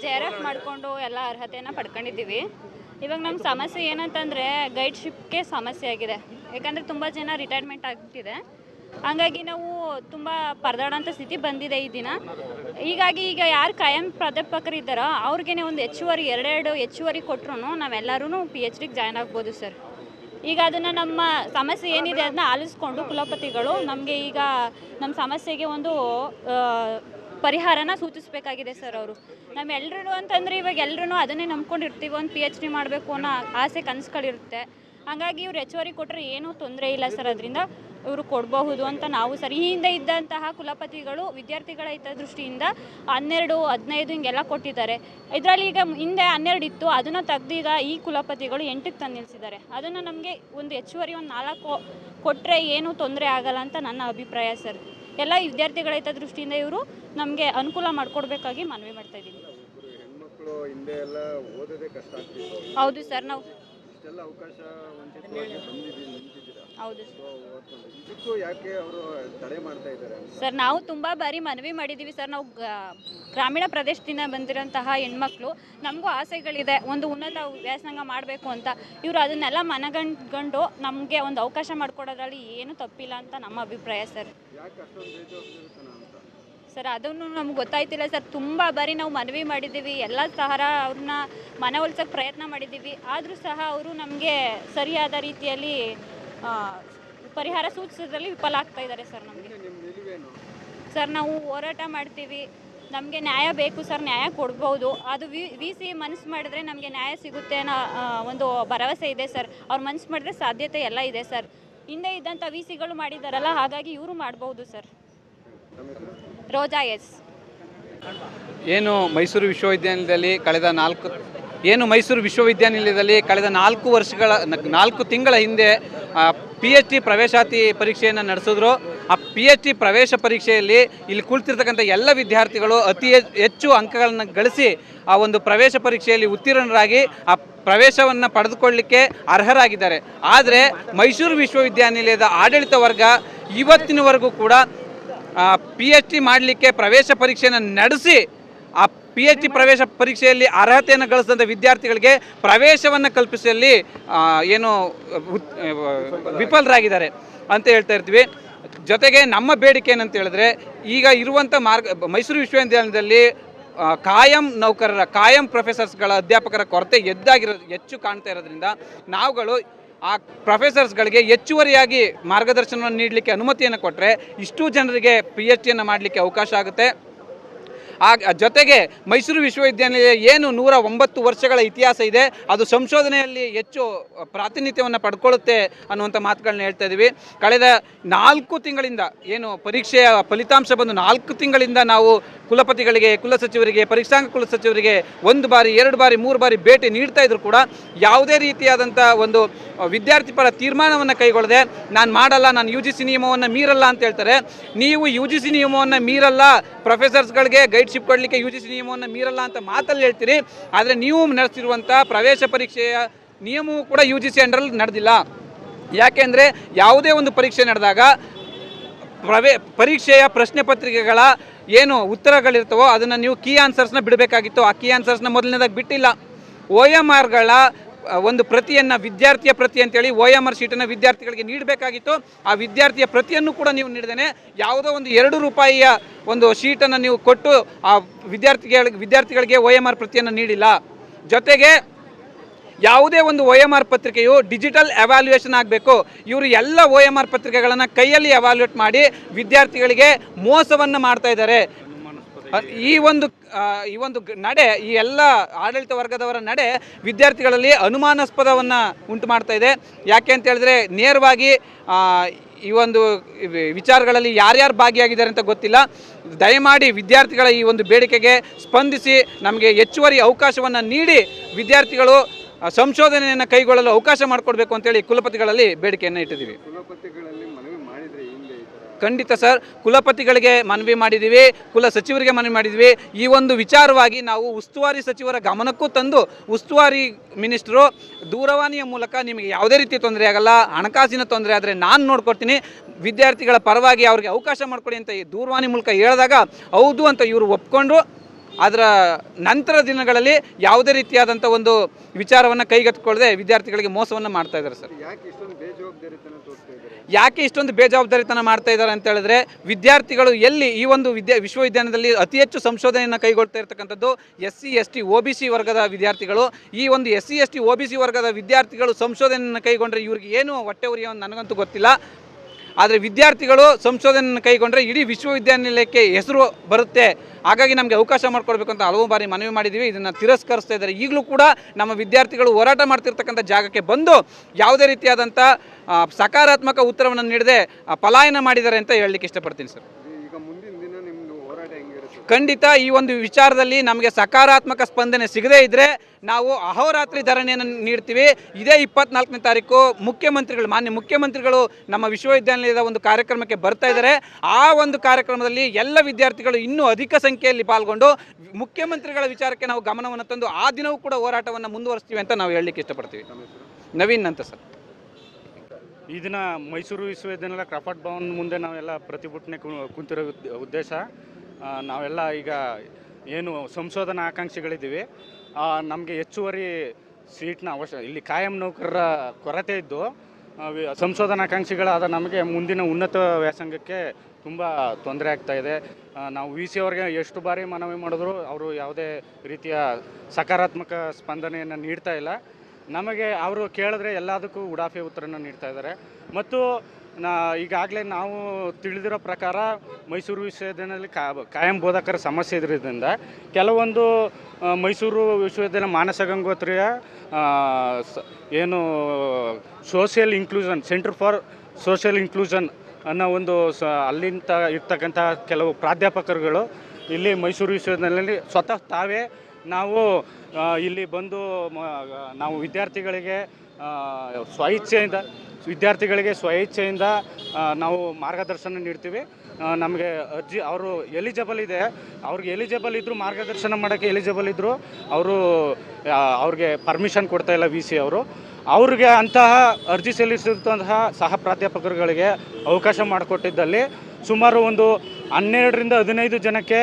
Clear F ಮಾಡಿಕೊಂಡು ಎಲ್ಲ ಅರ್ಹತೆಯನ್ನು ಪಡ್ಕೊಂಡಿದ್ದೀವಿ. ಇವಾಗ ನಮ್ಮ ಸಮಸ್ಯೆ ಏನಂತಂದರೆ ಗೈಡ್ಶಿಪ್ಗೆ ಸಮಸ್ಯೆ ಆಗಿದೆ. ಯಾಕಂದರೆ ತುಂಬ ಜನ ರಿಟೈರ್ಮೆಂಟ್ ಆಗ್ತಿದೆ. ಹಂಗಾಗಿ ನಾವು ತುಂಬ ಪರದಾಡೋಂಥ ಸ್ಥಿತಿ ಬಂದಿದೆ ಈ ದಿನ. ಹೀಗಾಗಿ ಈಗ ಯಾರು ಕಾಯಂ ಪ್ರಾಧ್ಯಾಪಕರು ಇದ್ದಾರೋ ಅವ್ರಿಗೇನೆ ಒಂದು ಹೆಚ್ಚುವರಿ, ಎರಡೆರಡು ಹೆಚ್ಚುವರಿ ಕೊಟ್ಟರು ನಾವೆಲ್ಲರೂ ಪಿ ಎಚ್ ಡಿಗೆ ಜಾಯ್ನ್ ಆಗ್ಬೋದು ಸರ್ ಈಗ ಅದನ್ನು ನಮ್ಮ ಸಮಸ್ಯೆ ಏನಿದೆ ಅದನ್ನ ಆಲಿಸ್ಕೊಂಡು ಕುಲಪತಿಗಳು ನಮಗೆ ಈಗ ನಮ್ಮ ಸಮಸ್ಯೆಗೆ ಒಂದು ಪರಿಹಾರನ ಸೂಚಿಸಬೇಕಾಗಿದೆ ಸರ್ ಅವರು. ನಮ್ಮೆಲ್ಲರೂ ಅಂತಂದರೆ ಇವಾಗ ಎಲ್ಲರೂ ಅದನ್ನೇ ನಂಬ್ಕೊಂಡಿರ್ತೀವಿ, ಒಂದು ಪಿ ಎಚ್ ಡಿ ಮಾಡಬೇಕು ಅನ್ನೋ ಆಸೆ ಕನಸುಗಳಿರುತ್ತೆ. ಹಾಗಾಗಿ ಇವ್ರು ಹೆಚ್ಚುವರಿ ಕೊಟ್ಟರೆ ಏನೂ ತೊಂದರೆ ಇಲ್ಲ ಸರ್. ಅದರಿಂದ ಇವರು ಕೊಡಬಹುದು ಅಂತ ನಾವು ಸರ್. ಈ ಹಿಂದೆ ಇದ್ದಂತಹ ಕುಲಪತಿಗಳು ವಿದ್ಯಾರ್ಥಿಗಳ ಹಿತದೃಷ್ಟಿಯಿಂದ ಹನ್ನೆರಡು ಹದಿನೈದು ಹಿಂಗೆಲ್ಲ ಕೊಟ್ಟಿದ್ದಾರೆ. ಇದರಲ್ಲಿ ಈಗ ಹಿಂದೆ ಹನ್ನೆರಡು ಇತ್ತು ಅದನ್ನು ತೆಗ್ದೀಗ ಈ ಕುಲಪತಿಗಳು ಎಂಟಕ್ಕೆ ತಂದು ನಿಲ್ಲಿಸಿದ್ದಾರೆ. ಅದನ್ನು ನಮಗೆ ಒಂದು ಹೆಚ್ಚುವರಿ ಒಂದು ನಾಲ್ಕು ಕೊಟ್ಟರೆ ಏನೂ ತೊಂದರೆ ಆಗಲ್ಲ ಅಂತ ನನ್ನ ಅಭಿಪ್ರಾಯ ಸರ್. ಎಲ್ಲ ವಿದ್ಯಾರ್ಥಿಗಳ ಹಿತದೃಷ್ಟಿಯಿಂದ ಇವರು ನಮಗೆ ಅನುಕೂಲ ಮಾಡಿಕೊಡ್ಬೇಕಾಗಿ ಮನವಿ ಮಾಡ್ತಾ ಇದ್ದೀನಿ. ಹೌದು ಸರ್. ನಾವು ಇಷ್ಟೆಲ್ಲ ಅವಕಾಶ ವಂಚಿತವಾಗಿ ಬಂದಿದ್ದೀವಿ ನಿಂತಿದ್ದೀರಾ? ಹೌದು ಸರ್. ಸೊ ಇದಕ್ಕೂ ಯಾಕೆ ಅವರು ತಡೆ ಮಾಡ್ತಾ ಇದ್ದಾರೆ ಸರ್ ನಾವು ತುಂಬ ಬಾರಿ ಮನವಿ ಮಾಡಿದ್ದೀವಿ ಸರ್. ನಾವು ಗ- ಗ್ರಾಮೀಣ ಪ್ರದೇಶದಿಂದ ಬಂದಿರೋಂತಹ ಹೆಣ್ಮಕ್ಳು ನಮಗೂ ಆಸೆಗಳಿದೆ. ಒಂದು ಉನ್ನತ ವ್ಯಾಸಂಗ ಮಾಡಬೇಕು ಅಂತ. ಇವರು ಅದನ್ನೆಲ್ಲ ಮನಗಂಡ್ಕೊಂಡು ನಮಗೆ ಒಂದು ಅವಕಾಶ ಮಾಡಿಕೊಡೋದ್ರಲ್ಲಿ ಏನು ತಪ್ಪಿಲ್ಲ ಅಂತ ನಮ್ಮ ಅಭಿಪ್ರಾಯ ಸರ್. ಯಾಕೆ ಅಷ್ಟೊಂದು ಬೇಜವಾಬ್ದಾರಿತನ ಅಂತ ಸರ್ ಅದನ್ನು ನಮ್ಗೆ ಗೊತ್ತಾಯ್ತಿಲ್ಲ ಸರ್. ತುಂಬ ಬಾರಿ ನಾವು ಮನವಿ ಮಾಡಿದ್ದೀವಿ. ಎಲ್ಲ ಸಹರ ಅವ್ರನ್ನ ಮನವೊಲಿಸೋಕ್ಕೆ ಪ್ರಯತ್ನ ಮಾಡಿದ್ದೀವಿ. ಆದರೂ ಸಹ ಅವರು ನಮಗೆ ಸರಿಯಾದ ರೀತಿಯಲ್ಲಿ ಪರಿಹಾರ ಸೂಚಿಸೋದ್ರಲ್ಲಿ ವಿಫಲ ಆಗ್ತಾ ಇದ್ದಾರೆ ಸರ್ ನಮಗೆ. ಸರ್ ನಾವು ಹೋರಾಟ ಮಾಡ್ತೀವಿ. ನಮಗೆ ನ್ಯಾಯ ಬೇಕು ಸರ್. ನ್ಯಾಯ ಕೊಡ್ಬೋದು. ಅದು ವಿ ವಿ ಸಿ ಮನಸ್ಸು ಮಾಡಿದ್ರೆ ನಮಗೆ ನ್ಯಾಯ ಸಿಗುತ್ತೆ ಅನ್ನೋ ಒಂದು ಭರವಸೆ ಇದೆ ಸರ್. ಅವ್ರು ಮನಸ್ಸು ಮಾಡಿದ್ರೆ ಸಾಧ್ಯತೆ ಎಲ್ಲ ಇದೆ ಸರ್. ಹಿಂದೆ ಇದ್ದಂಥ ವಿ ಸಿಗಳು ಮಾಡಿದಾರಲ್ಲ ಹಾಗಾಗಿ ಇವರು ಮಾಡ್ಬೋದು ಸರ್. ರೋಜಾ ಎಸ್. ಏನು ಮೈಸೂರು ವಿಶ್ವವಿದ್ಯಾನಿಲಯದಲ್ಲಿ ಕಳೆದ ನಾಲ್ಕು, ಏನು ಮೈಸೂರು ವಿಶ್ವವಿದ್ಯಾನಿಲಯದಲ್ಲಿ ಕಳೆದ ನಾಲ್ಕು ವರ್ಷಗಳ, ನಾಲ್ಕು ತಿಂಗಳ ಹಿಂದೆ ಪಿ ಎಚ್ ಡಿ ಪ್ರವೇಶಾತಿ ಪರೀಕ್ಷೆಯನ್ನು ನಡೆಸಿದ್ರು. ಆ ಪಿ ಎಚ್ ಡಿ ಪ್ರವೇಶ ಪರೀಕ್ಷೆಯಲ್ಲಿ ಇಲ್ಲಿ ಕುಳಿತಿರ್ತಕ್ಕಂಥ ಎಲ್ಲ ವಿದ್ಯಾರ್ಥಿಗಳು ಅತಿ ಹೆಚ್ಚು ಅಂಕಗಳನ್ನು ಗಳಿಸಿ ಆ ಒಂದು ಪ್ರವೇಶ ಪರೀಕ್ಷೆಯಲ್ಲಿ ಉತ್ತೀರ್ಣರಾಗಿ ಆ ಪ್ರವೇಶವನ್ನು ಪಡೆದುಕೊಳ್ಳಲಿಕ್ಕೆ ಅರ್ಹರಾಗಿದ್ದಾರೆ. ಆದರೆ ಮೈಸೂರು ವಿಶ್ವವಿದ್ಯಾನಿಲಯದ ಆಡಳಿತ ವರ್ಗ ಇವತ್ತಿನವರೆಗೂ ಕೂಡ ಪಿ ಎಚ್ ಡಿ ಮಾಡಲಿಕ್ಕೆ ಪ್ರವೇಶ ಪರೀಕ್ಷೆಯನ್ನು ನಡೆಸಿ, ಆ ಪಿ ಎಚ್ ಡಿ ಪ್ರವೇಶ ಪರೀಕ್ಷೆಯಲ್ಲಿ ಅರ್ಹತೆಯನ್ನು ಗಳಿಸಿದಂಥ ವಿದ್ಯಾರ್ಥಿಗಳಿಗೆ ಪ್ರವೇಶವನ್ನು ಕಲ್ಪಿಸುವಲ್ಲಿ ಏನು ವಿಫಲರಾಗಿದ್ದಾರೆ ಅಂತ ಹೇಳ್ತಾ ಇರ್ತೀವಿ. ಜೊತೆಗೆ ನಮ್ಮ ಬೇಡಿಕೆ ಏನಂತ ಹೇಳಿದ್ರೆ, ಈಗ ಇರುವಂಥ ಮಾರ್ಗ, ಮೈಸೂರು ವಿಶ್ವವಿದ್ಯಾಲಯದಲ್ಲಿ ಕಾಯಂ ನೌಕರರ, ಕಾಯಂ ಪ್ರೊಫೆಸರ್ಸ್ಗಳ ಅಧ್ಯಾಪಕರ ಕೊರತೆ ಎದ್ದಾಗಿರೋ ಹೆಚ್ಚು ಕಾಣ್ತಾ ಇರೋದ್ರಿಂದ, ನಾವುಗಳು ಆ ಪ್ರೊಫೆಸರ್ಸ್ಗಳಿಗೆ ಹೆಚ್ಚುವರಿಯಾಗಿ ಮಾರ್ಗದರ್ಶನವನ್ನು ನೀಡಲಿಕ್ಕೆ ಅನುಮತಿಯನ್ನು ಕೊಟ್ಟರೆ ಇಷ್ಟು ಜನರಿಗೆ ಪಿ ಎಚ್ ಡಿಯನ್ನು ಮಾಡಲಿಕ್ಕೆ ಅವಕಾಶ ಆಗುತ್ತೆ. ಆ ಜೊತೆಗೆ ಮೈಸೂರು ವಿಶ್ವವಿದ್ಯಾನಿಲಯ ಏನು ನೂರ ಒಂಬತ್ತು ವರ್ಷಗಳ ಇತಿಹಾಸ ಇದೆ, ಅದು ಸಂಶೋಧನೆಯಲ್ಲಿ ಹೆಚ್ಚು ಪ್ರಾತಿನಿಧ್ಯವನ್ನು ಪಡ್ಕೊಳ್ಳುತ್ತೆ ಅನ್ನುವಂಥ ಮಾತುಗಳನ್ನ ಹೇಳ್ತಾ ಇದ್ದೀವಿ ಕಳೆದ ನಾಲ್ಕು ತಿಂಗಳಿಂದ ಏನು ಪರೀಕ್ಷೆಯ ಫಲಿತಾಂಶ ಬಂದು ನಾಲ್ಕು ತಿಂಗಳಿಂದ ನಾವು ಕುಲಪತಿಗಳಿಗೆ ಕುಲಸಚಿವರಿಗೆ ಪರೀಕ್ಷಾಂಗ ಕುಲಸಚಿವರಿಗೆ ಒಂದು ಬಾರಿ, ಎರಡು ಬಾರಿ, ಮೂರು ಬಾರಿ ಭೇಟಿ ನೀಡ್ತಾ ಇದ್ರು ಕೂಡ ಯಾವುದೇ ರೀತಿಯಾದಂಥ ಒಂದು ವಿದ್ಯಾರ್ಥಿ ಪರ ತೀರ್ಮಾನವನ್ನು ಕೈಗೊಳ್ಳದೆ ನಾನು ಮಾಡಲ್ಲ, ನಾನು ಯು ಜಿ ಸಿ ನಿಯಮವನ್ನು ಮೀರಲ್ಲ ಅಂತ ಹೇಳ್ತಾರೆ. ನೀವು ಯು ಜಿ ಸಿ ನಿಯಮವನ್ನು ಮೀರಲ್ಲ ಪ್ರೊಫೆಸರ್ಸ್ಗಳಿಗೆ ಗೈಡ್ಶಿಪ್ ಕೊಡಲಿಕ್ಕೆ ಯು ಜಿ ನಿಯಮವನ್ನು ಮೀರಲ್ಲ ಅಂತ ಮಾತಲ್ಲಿ ಹೇಳ್ತೀರಿ. ಆದರೆ ನೀವು ನಡೆಸಿರುವಂಥ ಪ್ರವೇಶ ಪರೀಕ್ಷೆಯ ನಿಯಮವೂ ಕೂಡ ಯು ಜಿ ಸಿ ಅಂಡರಲ್ಲಿ ನಡೆದಿಲ್ಲ. ಯಾಕೆಂದರೆ ಯಾವುದೇ ಒಂದು ಪರೀಕ್ಷೆ ನಡೆದಾಗ ಪ್ರವೇ ಪರೀಕ್ಷೆಯ ಪ್ರಶ್ನೆ ಪತ್ರಿಕೆಗಳ ಏನು ಉತ್ತರಗಳಿರ್ತವೋ ಅದನ್ನು ನೀವು ಕೀ ಆನ್ಸರ್ಸ್ನ ಬಿಡಬೇಕಾಗಿತ್ತು. ಆ ಕೀ ಆನ್ಸರ್ಸ್ನ ಮೊದಲನೇದಾಗಿ ಬಿಟ್ಟಿಲ್ಲ. ಓ ಎಂ ಆರ್ಗಳ ಒಂದು ಪ್ರತಿಯನ್ನು ವಿದ್ಯಾರ್ಥಿಯ ಪ್ರತಿ ಅಂತೇಳಿ ಓ ಎಂ ಆರ್ ಶೀಟನ್ನು ವಿದ್ಯಾರ್ಥಿಗಳಿಗೆ ನೀಡಬೇಕಾಗಿತ್ತು. ಆ ವಿದ್ಯಾರ್ಥಿಯ ಪ್ರತಿಯನ್ನು ಕೂಡ ನೀವು ನೀಡದೇನೆ ಯಾವುದೋ ಒಂದು ಎರಡು ರೂಪಾಯಿಯ ಒಂದು ಶೀಟನ್ನು ನೀವು ಕೊಟ್ಟು ಆ ವಿದ್ಯಾರ್ಥಿಗಳಿಗೆ ವಿದ್ಯಾರ್ಥಿಗಳಿಗೆ ಒ ಎಂ ಆರ್ ಪ್ರತಿಯನ್ನು ನೀಡಿಲ್ಲ. ಜೊತೆಗೆ ಯಾವುದೇ ಒಂದು ಒ ಎಂ ಆರ್ ಪತ್ರಿಕೆಯು ಡಿಜಿಟಲ್ ಅವ್ಯಾಲ್ಯೂಯೇಷನ್ ಆಗಬೇಕು. ಇವರು ಎಲ್ಲ ಓ ಎಂ ಆರ್ ಪತ್ರಿಕೆಗಳನ್ನು ಕೈಯಲ್ಲಿ ಅವ್ಯಾಲ್ಯೂಯೇಟ್ ಮಾಡಿ ವಿದ್ಯಾರ್ಥಿಗಳಿಗೆ ಮೋಸವನ್ನು ಮಾಡ್ತಾ ಇದ್ದಾರೆ. ಈ ಒಂದು ಈ ಒಂದು ನಡೆ, ಈ ಎಲ್ಲ ಆಡಳಿತ ವರ್ಗದವರ ನಡೆ ವಿದ್ಯಾರ್ಥಿಗಳಲ್ಲಿ ಅನುಮಾನಾಸ್ಪದವನ್ನು ಉಂಟು ಮಾಡ್ತಾ ಇದೆ. ಯಾಕೆ ಅಂತ ಹೇಳಿದ್ರೆ ನೇರವಾಗಿ ಈ ಒಂದು ವಿಚಾರಗಳಲ್ಲಿ ಯಾರ್ಯಾರು ಭಾಗಿಯಾಗಿದ್ದಾರೆ ಅಂತ ಗೊತ್ತಿಲ್ಲ. ದಯಮಾಡಿ ವಿದ್ಯಾರ್ಥಿಗಳ ಈ ಒಂದು ಬೇಡಿಕೆಗೆ ಸ್ಪಂದಿಸಿ, ನಮಗೆ ಹೆಚ್ಚುವರಿ ಅವಕಾಶವನ್ನು ನೀಡಿ ವಿದ್ಯಾರ್ಥಿಗಳು ಸಂಶೋಧನೆಯನ್ನು ಕೈಗೊಳ್ಳಲು ಅವಕಾಶ ಮಾಡಿಕೊಡ್ಬೇಕು ಅಂತೇಳಿ ಕುಲಪತಿಗಳಲ್ಲಿ ಬೇಡಿಕೆಯನ್ನು ಇಟ್ಟಿದ್ದೀವಿ. ಕುಲಪತಿಗಳಲ್ಲಿ ಮನವಿ ಮಾಡಿದ್ರೆ ಹಿಂದೆ ಈ ಥರ ಖಂಡಿತ ಸರ್. ಕುಲಪತಿಗಳಿಗೆ ಮನವಿ ಮಾಡಿದ್ದೀವಿ ಕುಲ ಸಚಿವರಿಗೆ ಮನವಿ ಮಾಡಿದ್ವಿ. ಈ ಒಂದು ವಿಚಾರವಾಗಿ ನಾವು ಉಸ್ತುವಾರಿ ಸಚಿವರ ಗಮನಕ್ಕೂ ತಂದು, ಉಸ್ತುವಾರಿ ಮಿನಿಸ್ಟ್ರು, ದೂರವಾಣಿಯ ಮೂಲಕ ನಿಮಗೆ ಯಾವುದೇ ರೀತಿ ತೊಂದರೆ ಆಗಲ್ಲ, ಹಣಕಾಸಿನ ತೊಂದರೆ ಆದರೆ ನಾನು ನೋಡ್ಕೊಡ್ತೀನಿ, ವಿದ್ಯಾರ್ಥಿಗಳ ಪರವಾಗಿ ಅವ್ರಿಗೆ ಅವಕಾಶ ಮಾಡಿಕೊಡಿ ಅಂತ ಈ ದೂರವಾಣಿ ಮೂಲಕ ಹೇಳಿದಾಗ, ಹೌದು ಅಂತ ಇವರು ಒಪ್ಕೊಂಡು ಅದರ ನಂತರ ದಿನಗಳಲ್ಲಿ ಯಾವುದೇ ರೀತಿಯಾದಂಥ ಒಂದು ವಿಚಾರವನ್ನು ಕೈಗೆತ್ತಿಕೊಳ್ಳದೆ ವಿದ್ಯಾರ್ಥಿಗಳಿಗೆ ಮೋಸವನ್ನು ಮಾಡ್ತಾ ಇದ್ದಾರೆ ಸರ್. ಯಾಕೆ ಇಷ್ಟೊಂದು ಬೇಜವಾಬ್ದಾರಿತನ ತೋರಿಸ್ತಾ ಯಾಕೆ ಇಷ್ಟೊಂದು ಬೇಜವಾಬ್ದಾರಿತನ ಮಾಡ್ತಾ ಇದ್ದಾರೆ ಅಂತ ಹೇಳಿದ್ರೆ ವಿದ್ಯಾರ್ಥಿಗಳು ಎಲ್ಲಿ ಈ ಒಂದು ವಿದ್ಯಾ ವಿಶ್ವವಿದ್ಯಾಲಯದಲ್ಲಿ ಅತಿ ಹೆಚ್ಚು ಸಂಶೋಧನೆಯನ್ನು ಕೈಗೊಳ್ತಾ ಇರತಕ್ಕಂಥದ್ದು S C S T O B C ವರ್ಗದ ವಿದ್ಯಾರ್ಥಿಗಳು. ಈ ಒಂದು S C S T O B C ವರ್ಗದ ವಿದ್ಯಾರ್ಥಿಗಳು ಸಂಶೋಧನೆಯನ್ನು ಕೈಗೊಂಡ್ರೆ ಇವ್ರಿಗೆ ಏನು ಹೊಟ್ಟೆ ಉರಿಯೋ ನನಗಂತೂ ಗೊತ್ತಿಲ್ಲ. ಆದರೆ ವಿದ್ಯಾರ್ಥಿಗಳು ಸಂಶೋಧನೆಯನ್ನು ಕೈಗೊಂಡರೆ ಇಡೀ ವಿಶ್ವವಿದ್ಯಾನಿಲಯಕ್ಕೆ ಹೆಸರು ಬರುತ್ತೆ. ಹಾಗಾಗಿ ನಮಗೆ ಅವಕಾಶ ಮಾಡಿಕೊಡ್ಬೇಕು ಅಂತ ಹಲವು ಬಾರಿ ಮನವಿ ಮಾಡಿದ್ದೀವಿ ಇದನ್ನು ತಿರಸ್ಕರಿಸ್ತಾ ಇದ್ದಾರೆ. ಈಗಲೂ ಕೂಡ ನಮ್ಮ ವಿದ್ಯಾರ್ಥಿಗಳು ಹೋರಾಟ ಮಾಡ್ತಿರ್ತಕ್ಕಂಥ ಜಾಗಕ್ಕೆ ಬಂದು ಯಾವುದೇ ರೀತಿಯಾದಂಥ ಸಕಾರಾತ್ಮಕ ಉತ್ತರವನ್ನು ನೀಡದೆ ಪಲಾಯನ ಮಾಡಿದ್ದಾರೆ ಅಂತ ಹೇಳಲಿಕ್ಕೆ ಇಷ್ಟಪಡ್ತೀನಿ ಸರ್ ಈಗ ಮುಂದಿನ ದಿನ ನಿಮ್ದು ಹೋರಾಟ ಹೆಂಗಿರುತ್ತೆ ಖಂಡಿತ ಈ ಒಂದು ವಿಚಾರದಲ್ಲಿ ನಮಗೆ ಸಕಾರಾತ್ಮಕ ಸ್ಪಂದನೆ ಸಿಗದೇ ಇದ್ದರೆ ನಾವು ಅಹೋರಾತ್ರಿ ಧರಣಿಯನ್ನು ನೀಡ್ತೀವಿ. ಇದೇ ಇಪ್ಪತ್ನಾಲ್ಕನೇ ತಾರೀಕು ಮುಖ್ಯಮಂತ್ರಿಗಳು, ಮಾನ್ಯ ಮುಖ್ಯಮಂತ್ರಿಗಳು ನಮ್ಮ ವಿಶ್ವವಿದ್ಯಾನಿಲಯದ ಒಂದು ಕಾರ್ಯಕ್ರಮಕ್ಕೆ ಬರ್ತಾ ಇದ್ದಾರೆ. ಆ ಒಂದು ಕಾರ್ಯಕ್ರಮದಲ್ಲಿ ಎಲ್ಲ ವಿದ್ಯಾರ್ಥಿಗಳು ಇನ್ನೂ ಅಧಿಕ ಸಂಖ್ಯೆಯಲ್ಲಿ ಪಾಲ್ಗೊಂಡು ಮುಖ್ಯಮಂತ್ರಿಗಳ ವಿಚಾರಕ್ಕೆ ನಾವು ಗಮನವನ್ನು ತಂದು ಆ ದಿನವೂ ಕೂಡ ಹೋರಾಟವನ್ನು ಮುಂದುವರಿಸ್ತೀವಿ ಅಂತ ನಾವು ಹೇಳಲಿಕ್ಕೆ ಇಷ್ಟಪಡ್ತೀವಿ. ನವೀನ್ ಅಂತ ಸರ್. ಈ ದಿನ ಮೈಸೂರು ವಿಶ್ವವಿದ್ಯಾನಿಲಯ ಕ್ರಾಫಟ್ ಭವನ್ ಮುಂದೆ ನಾವೆಲ್ಲ ಪ್ರತಿಭಟನೆ ಕುಂತಿರೋ ಉದ್ದೇಶ. ನಾವೆಲ್ಲ ಈಗ ಏನು ಸಂಶೋಧನಾ ಆಕಾಂಕ್ಷಿಗಳಿದ್ದೀವಿ. ನಮಗೆ ಹೆಚ್ಚುವರಿ ಸೀಟ್ನ ಅವಶ್ಯ, ಇಲ್ಲಿ ಕಾಯಂ ನೌಕರರ ಕೊರತೆ ಇದ್ದು ಸಂಶೋಧನಾಕಾಂಕ್ಷಿಗಳಾದ ನಮಗೆ ಮುಂದಿನ ಉನ್ನತ ವ್ಯಾಸಂಗಕ್ಕೆ ತುಂಬ ತೊಂದರೆ ಆಗ್ತಾ ಇದೆ. ನಾವು ವಿ ಸಿ ಅವ್ರಿಗೆ ಎಷ್ಟು ಬಾರಿ ಮನವಿ ಮಾಡಿದ್ರು, ಅವರು ಯಾವುದೇ ರೀತಿಯ ಸಕಾರಾತ್ಮಕ ಸ್ಪಂದನೆಯನ್ನು ನೀಡ್ತಾ ಇಲ್ಲ. ನಮಗೆ ಅವರು ಕೇಳಿದ್ರೆ ಎಲ್ಲದಕ್ಕೂ ಉಡಾಫೆ ಉತ್ತರನ ನೀಡ್ತಾ ಇದ್ದಾರೆ. ಮತ್ತು ನಾ ಈಗಾಗಲೇ ನಾವು ತಿಳಿದಿರೋ ಪ್ರಕಾರ ಮೈಸೂರು ವಿಶ್ವವಿದ್ಯಾಲಯದಲ್ಲಿ ಕಾ ಕಾಯಂ ಬೋಧಕರ ಸಮಸ್ಯೆ ಇದರಿಂದ ಕೆಲವೊಂದು ಮೈಸೂರು ವಿಶ್ವವಿದ್ಯಾಲಯ ಮಾನಸ ಗಂಗೋತ್ರಿಯ ಏನು, social inclusion, centre for social inclusion ಅನ್ನೋ ಒಂದು ಸ ಅಲ್ಲಿಂದ ಇರ್ತಕ್ಕಂಥ ಕೆಲವು ಪ್ರಾಧ್ಯಾಪಕರುಗಳು ಇಲ್ಲಿ ಮೈಸೂರು ವಿಶ್ವವಿದ್ಯಾಲಯದಲ್ಲಿ ಸ್ವತಃ ತಾವೇ ನಾವು ಇಲ್ಲಿ ಬಂದು ನಾವು ವಿದ್ಯಾರ್ಥಿಗಳಿಗೆ ಆ, ಸ್ವಇಚ್ಛೆಯಿಂದ ವಿದ್ಯಾರ್ಥಿಗಳಿಗೆ ಸ್ವಇಚ್ಛೆಯಿಂದ ನಾವು ಮಾರ್ಗದರ್ಶನ ನೀಡ್ತೀವಿ. ನಮಗೆ ಅರ್ಜಿ ಅವರು ಎಲಿಜಿಬಲ್ ಇದೆ. ಅವ್ರಿಗೆ ಎಲಿಜಿಬಲ್ ಇದ್ದರೂ ಮಾರ್ಗದರ್ಶನ ಮಾಡೋಕ್ಕೆ ಎಲಿಜಿಬಲ್ ಇದ್ದರು ಅವರು ಅವ್ರಿಗೆ ಪರ್ಮಿಷನ್ ಕೊಡ್ತಾ ಇಲ್ಲ ವಿ ಸಿ ಅವರು. ಅವ್ರಿಗೆ ಅಂತಹ ಅರ್ಜಿ ಸಲ್ಲಿಸಿದಂತಹ ಸಹ ಪ್ರಾಧ್ಯಾಪಕರುಗಳಿಗೆ ಅವಕಾಶ ಮಾಡಿಕೊಟ್ಟಿದ್ದಲ್ಲಿ ಸುಮಾರು ಒಂದು ಹನ್ನೆರಡರಿಂದ ಹದಿನೈದು ಜನಕ್ಕೆ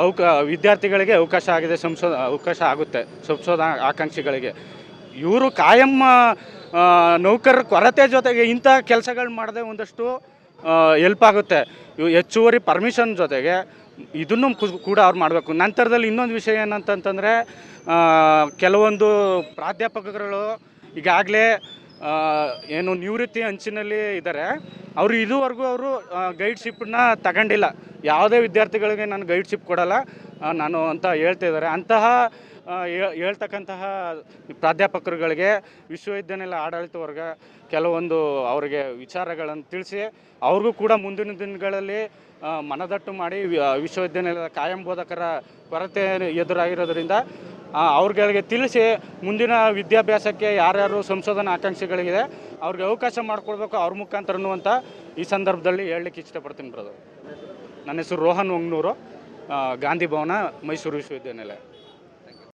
ಅವಕ ವಿದ್ಯಾರ್ಥಿಗಳಿಗೆ ಅವಕಾಶ ಆಗಿದೆ ಸಂಶೋಧ ಅವಕಾಶ ಆಗುತ್ತೆ ಸಂಶೋಧನಾ ಆಕಾಂಕ್ಷಿಗಳಿಗೆ. ಇವರು ಕಾಯಂ ನೌಕರರ ಕೊರತೆ ಜೊತೆಗೆ ಇಂಥ ಕೆಲಸಗಳು ಮಾಡದೆ ಒಂದಷ್ಟು ಎಲ್ಪ್ ಆಗುತ್ತೆ. ಹೆಚ್ಚುವರಿ ಪರ್ಮಿಷನ್ ಜೊತೆಗೆ ಇದನ್ನು ಕೂಡ ಅವ್ರು ಮಾಡಬೇಕು. ನಂತರದಲ್ಲಿ ಇನ್ನೊಂದು ವಿಷಯ ಏನಂತಂತಂದರೆ ಕೆಲವೊಂದು ಪ್ರಾಧ್ಯಾಪಕರುಗಳು ಈಗಾಗಲೇ ಏನು ನಿವೃತ್ತಿ ಅಂಚಿನಲ್ಲಿ ಇದ್ದಾರೆ ಅವರು ಇದುವರೆಗೂ ಅವರು ಗೈಡ್ಶಿಪ್ನ ತಗೊಂಡಿಲ್ಲ. ಯಾವುದೇ ವಿದ್ಯಾರ್ಥಿಗಳಿಗೆ ನಾನು ಗೈಡ್ಶಿಪ್ ಕೊಡಲ್ಲ ನಾನು ಅಂತ ಹೇಳ್ತಾ ಇದ್ದಾರೆ ಅಂತಹ ಹೇಳ್ತಕ್ಕಂತಹ ಪ್ರಾಧ್ಯಾಪಕರುಗಳಿಗೆ, ವಿಶ್ವವಿದ್ಯಾನಿಲಯ ಆಡಳಿತ ವರ್ಗ ಕೆಲವೊಂದು ಅವರಿಗೆ ವಿಚಾರಗಳನ್ನು ತಿಳಿಸಿ, ಅವ್ರಿಗೂ ಕೂಡ ಮುಂದಿನ ದಿನಗಳಲ್ಲಿ ಮನದಟ್ಟು ಮಾಡಿ ವಿಶ್ವವಿದ್ಯಾನಿಲಯದ ಕಾಯಂ ಬೋಧಕರ ಕೊರತೆ ಎದುರಾಗಿರೋದ್ರಿಂದ ಅವ್ರಗಳಿಗೆ ಅವ್ರಿಗೆ ತಿಳಿಸಿ ಮುಂದಿನ ವಿದ್ಯಾಭ್ಯಾಸಕ್ಕೆ ಯಾರ್ಯಾರು ಸಂಶೋಧನಾ ಆಕಾಂಕ್ಷಿಗಳಿದೆ ಅವ್ರಿಗೆ ಅವಕಾಶ ಮಾಡಿಕೊಡ್ಬೇಕು ಅವ್ರ ಮುಖಾಂತರ ಅಂತ ಈ ಸಂದರ್ಭದಲ್ಲಿ ಹೇಳಲಿಕ್ಕೆ ಇಷ್ಟಪಡ್ತೀನಿ ಬ್ರದರ್ ನನ್ನ ಹೆಸರು ರೋಹನ್ ಒಂಗ್ನೂರು ಗಾಂಧಿ ಭವನ ಮೈಸೂರು ವಿಶ್ವವಿದ್ಯಾನಿಲಯ.